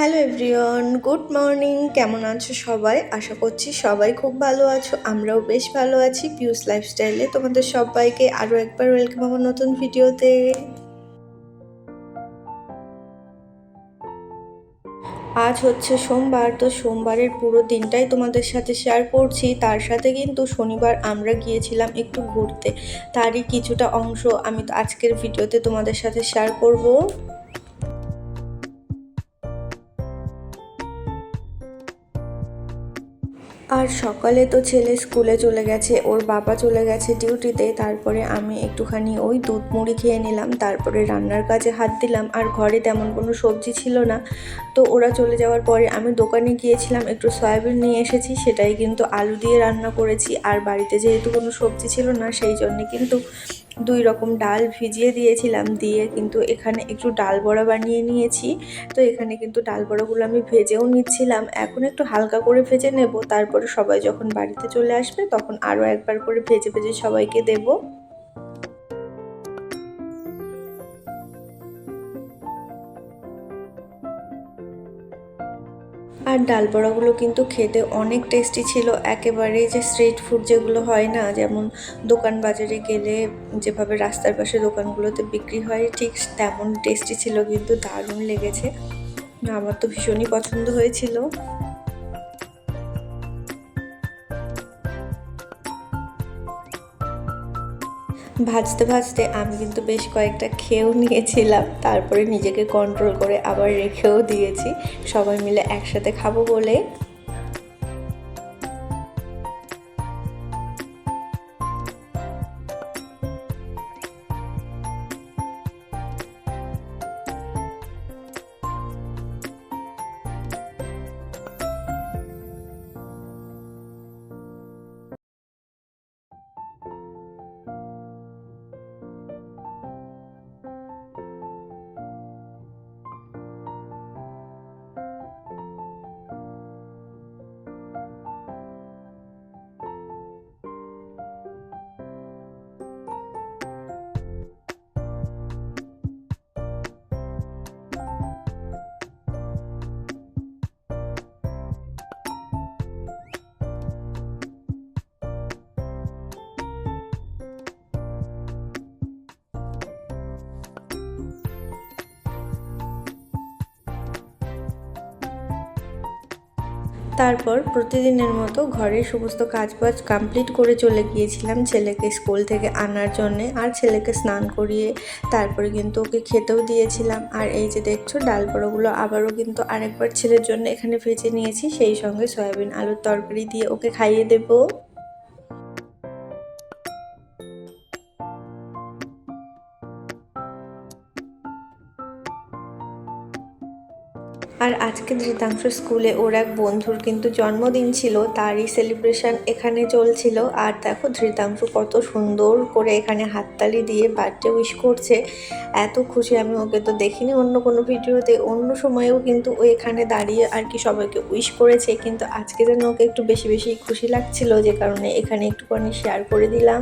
Hello everyone, good morning. কেমন আছো সবাই? আশা করছি সবাই খুব ভালো আছো, আমরাও বেশ ভালো আছি পিউস লাইফস্টাইলে তোমাদের সবাইকে আরও একবার ওয়েলকাম আমার নতুন ভিডিওতে আজ হচ্ছে সোমবার, তো সোমবারের পুরো দিনটাই তোমাদের সাথে শেয়ার করছি। তার সাথে কিন্তু শনিবার আমরা গিয়েছিলাম একটু ঘুরতে। তারই কিছুটা অংশ আমি তো আজকের ভিডিওতে তোমাদের সাথে শেয়ার করব। আর সকালে তো ছেলে স্কুলে চলে গেছে, ওর বাবা চলে গেছে ডিউটিতে, তারপরে আমি একটুখানি ওই দুধ মুড়ি খেয়ে নিলাম, তারপরে রান্নার কাজে হাত দিলাম, আর ঘরে তেমন কোনো সবজি ছিল না। তো ওরা চলে যাওয়ার পরে আমি দোকানে গিয়েছিলাম, একটু সয়াবিন নিয়ে এসেছি, সেটাই কিন্তু আলু দিয়ে রান্না করেছি, আর বাড়িতে যেহেতু কোনো সবজি ছিল না, সেই জন্যে কিন্তু দুই রকম ডাল ভিজিয়ে দিয়েছিলাম দিয়ে কিন্তু এখানে একটু ডাল বড়া বানিয়ে নিয়েছি। তো এখানে কিন্তু ডাল বড়াগুলো আমি ভেজেও নিচ্ছিলাম। এখন একটু হালকা করে ভেজে নেব। তারপরে সবাই যখন বাড়িতে চলে আসবে তখন আরও একবার করে ভেজে ভেজে সবাইকে দেবো। আর ডাল বড়াগুলো কিন্তু খেতে অনেক টেস্টি ছিল। একেবারে যে স্ট্রিট ফুড যেগুলো হয় না, যেমন দোকান বাজারে গেলে যেভাবে রাস্তার পাশে দোকানগুলোতে বিক্রি হয়, ঠিক তেমন টেস্টি ছিল, কিন্তু দারুণ লেগেছে। আমার তো ভীষণই পছন্দ হয়েছিল। ভাজতে ভাজতে আমি কিন্তু বেশ কয়েকটা খেয়েও নিয়েছিলাম। তারপরে নিজেকে কন্ট্রোল করে আবার রেখেও দিয়েছি। সবাই মিলে একসাথে খাব বলে তারপর প্রতিদিনের মতো ঘরের সমস্ত কাজবাজ কমপ্লিট করে চলে গিয়েছিলাম ছেলেকে স্কুল থেকে আনার জন্যে আর ছেলেকে স্নান করিয়ে তারপরে কিন্তু ওকে খেতেও দিয়েছিলাম। আর এই যে দেখছ, ডাল বড়োগুলো আবারও কিন্তু আরেকবার ছেলের জন্য এখানে ভেজে নিয়েছি। সেই সঙ্গে সয়াবিন আলুর তরকারি দিয়ে ওকে খাইয়ে দেবো। আর আজকে ধৃতাংশ স্কুলে ওর এক বন্ধুর কিন্তু জন্মদিন ছিল, তারই সেলিব্রেশন এখানে চলছিল। আর দেখো ধৃতাংশ কত সুন্দর করে এখানে হাততালি দিয়ে বার্থডে উইশ করছে। এত খুশি আমি ওকে তো দেখিনি অন্য কোনো ভিডিওতে, অন্য সময়েও কিন্তু ও এখানে দাঁড়িয়ে আর কি সবাইকে উইশ করেছে। কিন্তু আজকে যেন ওকে একটু বেশি বেশি খুশি লাগছিল, যে কারণে এখানে একটুখানি শেয়ার করে দিলাম।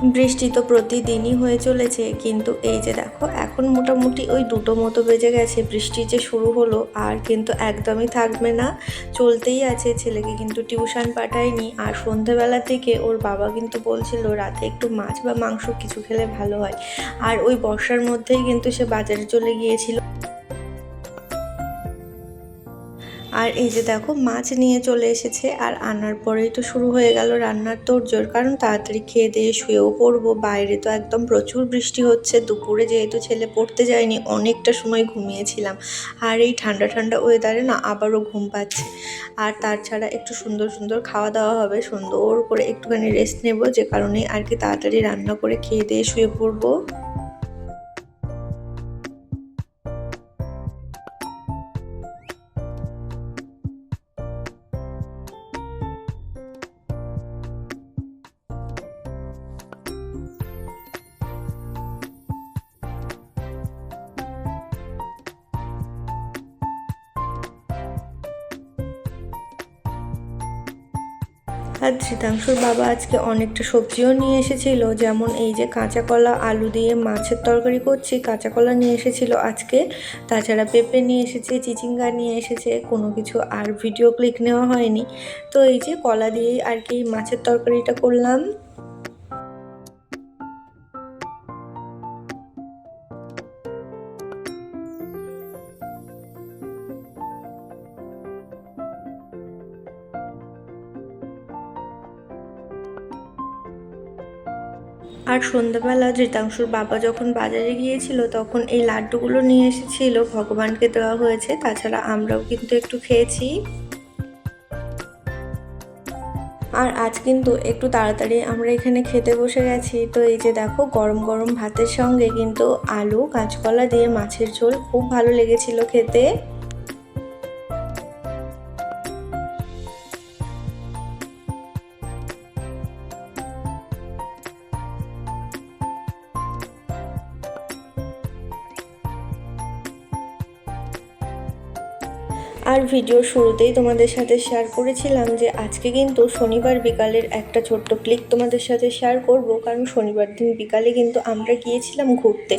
বৃষ্টি তো প্রতিদিনই হয়ে চলেছে, কিন্তু এই যে দেখো, এখন মোটামুটি ওই দুটো মতো বেজে গেছে। বৃষ্টি যে শুরু হলো আর কিন্তু একদমই থাকবে না। চলতেই আছে, ছেলেকে কিন্তু টিউশন পাঠায়নি। আর সন্ধেবেলার থেকে ওর বাবা কিন্তু বলছিল, রাতে একটু মাছ বা মাংস কিছু খেলে ভালো হয়। আর ওই বর্ষার মধ্যেই কিন্তু সে বাজারে চলে গিয়েছিল। আর এই যে দেখো, মাছ নিয়ে চলে এসেছে আর আনার পরেই তো শুরু হয়ে গেল রান্নার তোড়জোড়। কারণ তাড়াতাড়ি খেয়ে দিয়ে শুয়েও পড়ব। বাইরে তো একদম প্রচুর বৃষ্টি হচ্ছে। দুপুরে যেহেতু ছেলে পড়তে যায়নি, অনেকটা সময় ঘুমিয়েছিলাম। আর এই ঠান্ডা ঠান্ডা ওয়েদারে না আবারও ঘুম পাচ্ছে। আর তাছাড়া একটু সুন্দর সুন্দর খাওয়া দাওয়া হবে। সুন্দর করে একটুখানি রেস্ট নেব। যে কারণে আর কি তাড়াতাড়ি রান্না করে খেয়ে দিয়ে শুয়ে পড়ব। আর ধৃতাংশুর বাবা আজকে অনেকটা সবজিও নিয়ে এসেছিল, যেমন এই যে কাঁচা কলা, আলু দিয়ে মাছের তরকারি করছি, কাঁচা কলা নিয়ে এসেছিল আজকে। তাছাড়া পেঁপে নিয়ে এসেছে, চিচিঙ্গা নিয়ে এসেছে, কোনো কিছু আর ভিডিও ক্লিক নেওয়া হয়নি। তো এই যে কলা দিয়েই আর কি মাছের তরকারিটা করলাম। আর সন্ধ্যাবেলা ধৃতাংশুর বাবা যখন বাজারে গিয়েছিল, তখন এই লাড্ডুগুলো নিয়ে এসেছিল। ভগবানকে দেওয়া হয়েছে, তাছাড়া আমরাও কিন্তু একটু খেয়েছি। আর আজ কিন্তু একটু তাড়াতাড়ি আমরা এখানে খেতে বসে গেছি। তো এই যে দেখো, গরম গরম ভাতের সঙ্গে কিন্তু আলু, কাঁচকলা দিয়ে মাছের ঝোল খুব ভালো লেগেছিল খেতে। আর ভিডিও শুরুতেই তোমাদের সাথে শেয়ার করেছিলাম যে আজকে কিন্তু শনিবার বিকালের একটা ছোট্ট ক্লিক তোমাদের সাথে শেয়ার করব। কারণ শনিবার দিন বিকালে কিন্তু আমরা গিয়েছিলাম ঘুরতে।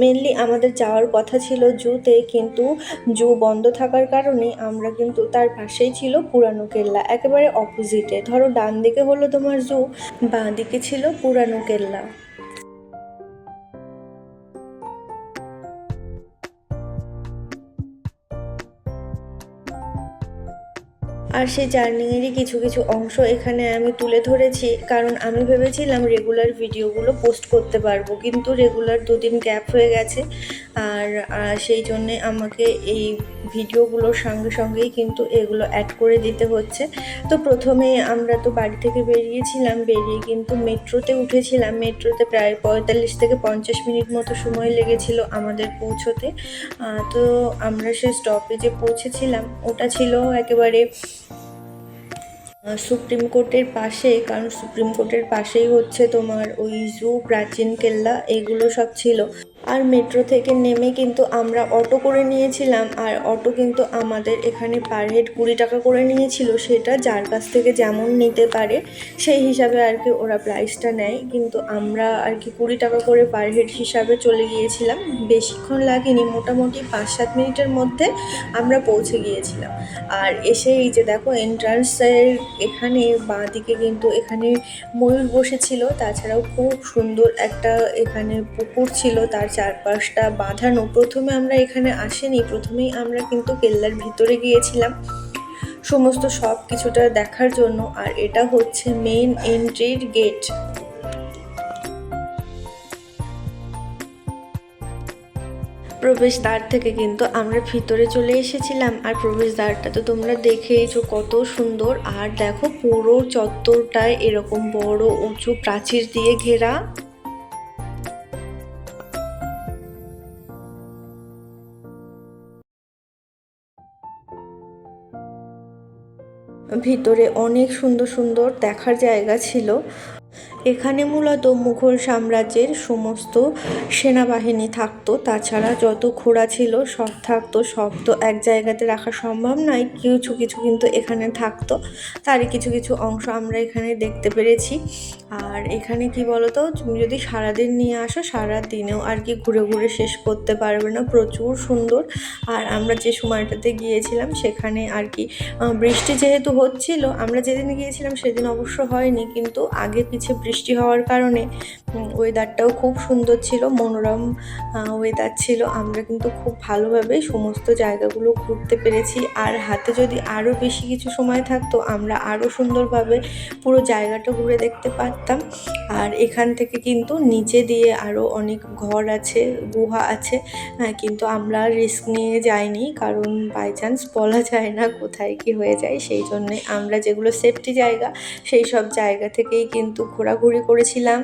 মেনলি আমাদের যাওয়ার কথা ছিল জুতে, কিন্তু জু বন্ধ থাকার কারণে আমরা কিন্তু তার পাশেই ছিল পুরানো কেল্লা। একেবারে অপোজিটে ধরো ডান দিকে হলো তোমার জু বাঁ দিকে ছিল পুরানো কেল্লা। আর সেই জার্নিংয়েরই কিছু কিছু অংশ এখানে আমি তুলে ধরেছি। কারণ আমি ভেবেছিলাম রেগুলার ভিডিওগুলো পোস্ট করতে পারব, কিন্তু রেগুলার দুদিন গ্যাপ হয়ে গেছে। আর সেই জন্যে আমাকে এই ভিডিওগুলোর সঙ্গে সঙ্গেই কিন্তু এগুলো অ্যাড করে দিতে হচ্ছে। তো প্রথমে আমরা তো বাড়ি থেকে বেরিয়েছিলাম, বেরিয়ে কিন্তু মেট্রোতে উঠেছিলাম। মেট্রোতে প্রায় পঁয়তাল্লিশ থেকে পঞ্চাশ মিনিট মতো সময় লেগেছিল আমাদের পৌঁছতে। তো আমরা সে স্টপেজে পৌঁছেছিলাম। ওটা ছিল একেবারে সুপ্রিম কোর্টের পাশে, কারণ সুপ্রিম কোর্টের পাশেই হচ্ছে তোমার ওই জু, প্রাচীন কেল্লা, এগুলো সব ছিল। আর মেট্রো থেকে নেমে কিন্তু আমরা অটো করে নিয়েছিলাম, আর অটো কিন্তু আমাদের এখানে পার হেড কুড়ি টাকা করে নিয়েছিল, সেটা যার কাছ থেকে যেমন নিতে পারে, সেই হিসাবে আর কি ওরা প্রাইসটা নেয়। কিন্তু আমরা আর কি কুড়ি টাকা করে পার হেড হিসাবে চলে গিয়েছিলাম। বেশিক্ষণ লাগেনি, মোটামুটি পাঁচ সাত মিনিটের মধ্যে আমরা পৌঁছে গিয়েছিলাম। আর এসে এই যে দেখো এন্ট্রান্সের এখানে বাঁ দিকে কিন্তু এখানে ময়ূর বসেছিল, তাছাড়াও খুব সুন্দর একটা এখানে পুকুর ছিল, তার চারপাশটা বাঁধানো। প্রথমে আমরা এখানে আসিনি, প্রথমেই আমরা কিন্তু কেল্লার ভিতরে গিয়েছিলাম সমস্ত সব কিছুটা দেখার জন্য। আর এটা হচ্ছে মেন এন্ট্রির গেট প্রবেশদ্বার থেকে কিন্তু আমরা ভিতরে চলে এসেছিলাম। আর প্রবেশদ্বারটা তো তোমরা দেখেইছো কত সুন্দর। আর দেখো পুরো চত্বরটায় এরকম বড়, উঁচু, প্রাচীর দিয়ে ঘেরা। ভিতরে অনেক সুন্দর সুন্দর দেখার জায়গা ছিল। এখানে মূলত মুঘল সাম্রাজ্যের সমস্ত সেনাবাহিনী থাকতো। তাছাড়া যত ঘোড়া ছিল, সব থাকতো। সব তো এক জায়গাতে রাখা সম্ভব নয়। কিছু কিছু কিন্তু এখানে থাকতো। তারই কিছু কিছু অংশ আমরা এখানে দেখতে পেরেছি। আর এখানে কি বলতো, তুমি যদি সারাদিন নিয়ে আসো সারা দিনেও আর কি ঘুরে ঘুরে শেষ করতে পারবে না। প্রচুর সুন্দর। আর আমরা যে সময়টাতে গিয়েছিলাম, সেখানে আর কি বৃষ্টি যেহেতু হচ্ছিল, আমরা যেদিন গিয়েছিলাম সেদিন অবশ্য হয়নি। কিন্তু আগে পিছিয়ে বৃষ্টি হওয়ার কারণে ওয়েদারটাও খুব সুন্দর ছিল, মনোরম ওয়েদার ছিল। আমরা কিন্তু খুব ভালোভাবে সমস্ত জায়গাগুলো ঘুরতে পেরেছি। আর হাতে যদি আরও বেশি কিছু সময় থাকতো, আমরা আরও সুন্দরভাবে পুরো জায়গাটা ঘুরে দেখতে পারতাম। আর এখান থেকে কিন্তু নিচে দিয়ে আরও অনেক ঘর আছে, গুহা আছে। কিন্তু আমরা রিস্ক নিয়ে যাইনি, কারণ বাই চান্স বলা যায় না কোথায় কি হয়ে যায়। সেই জন্যে আমরা যেগুলো সেফটি জায়গা, সেই সব জায়গা থেকেই কিন্তু ঘোরাঘুরি করেছিলাম।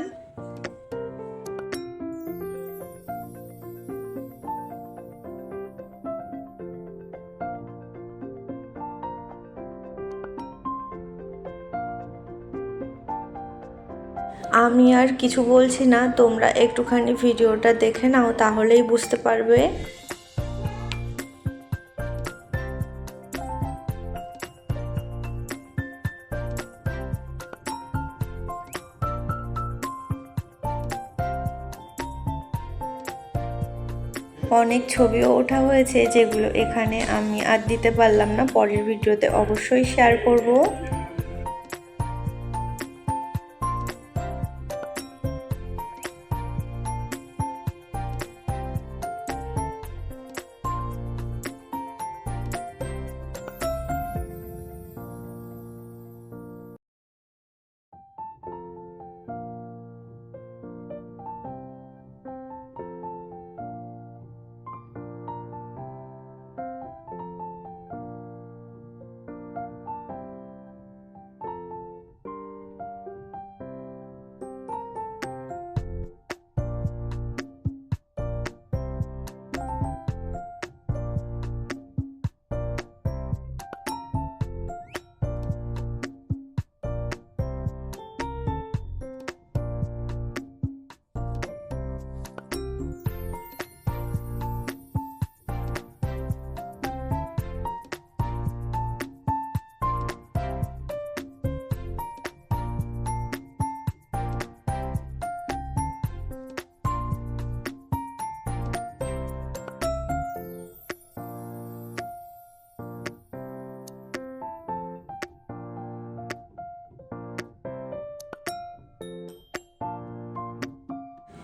আমি আর কিছু বলছি না, তোমরা একটুখানি ভিডিওটা দেখে নাও, তাহলেই বুঝতে পারবে। অনেক ছবিও ওঠা হয়েছে যেগুলো এখানে আমি আর দিতে পারলাম না, পরের ভিডিওতে অবশ্যই শেয়ার করব।